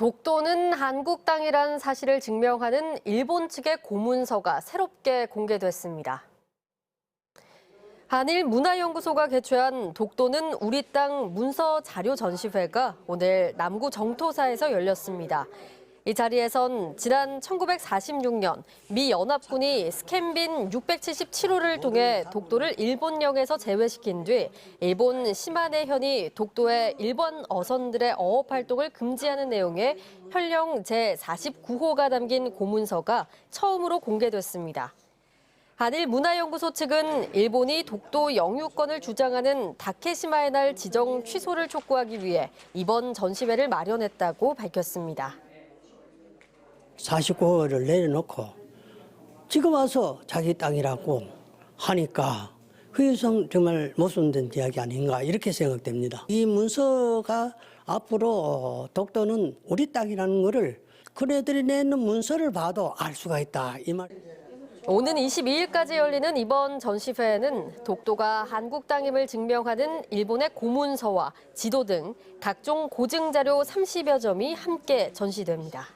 독도는 한국 땅이란 사실을 증명하는 일본 측의 고문서가 새롭게 공개됐습니다. 한일 문화연구소가 개최한 독도는 우리 땅 문서 자료 전시회가 오늘 남구 정토사에서 열렸습니다. 이 자리에선 지난 1946년 미 연합군이 스캔빈 677호를 통해 독도를 일본령에서 제외시킨 뒤 일본 시마네현이 독도의 일본 어선들의 어업 활동을 금지하는 내용의 현령 제49호가 담긴 고문서가 처음으로 공개됐습니다. 한일 문화연구소 측은 일본이 독도 영유권을 주장하는 다케시마의 날 지정 취소를 촉구하기 위해 이번 전시회를 마련했다고 밝혔습니다. 49호를 내려놓고 지금 와서 자기 땅이라고 하니까 그것은 정말 모순된 이야기 아닌가 이렇게 생각됩니다. 이 문서가 앞으로 독도는 우리 땅이라는 것을 그네들이 내는 문서를 봐도 알 수가 있다 이 말. 오는 22일까지 열리는 이번 전시회에는 독도가 한국 땅임을 증명하는 일본의 고문서와 지도 등 각종 고증 자료 30여 점이 함께 전시됩니다.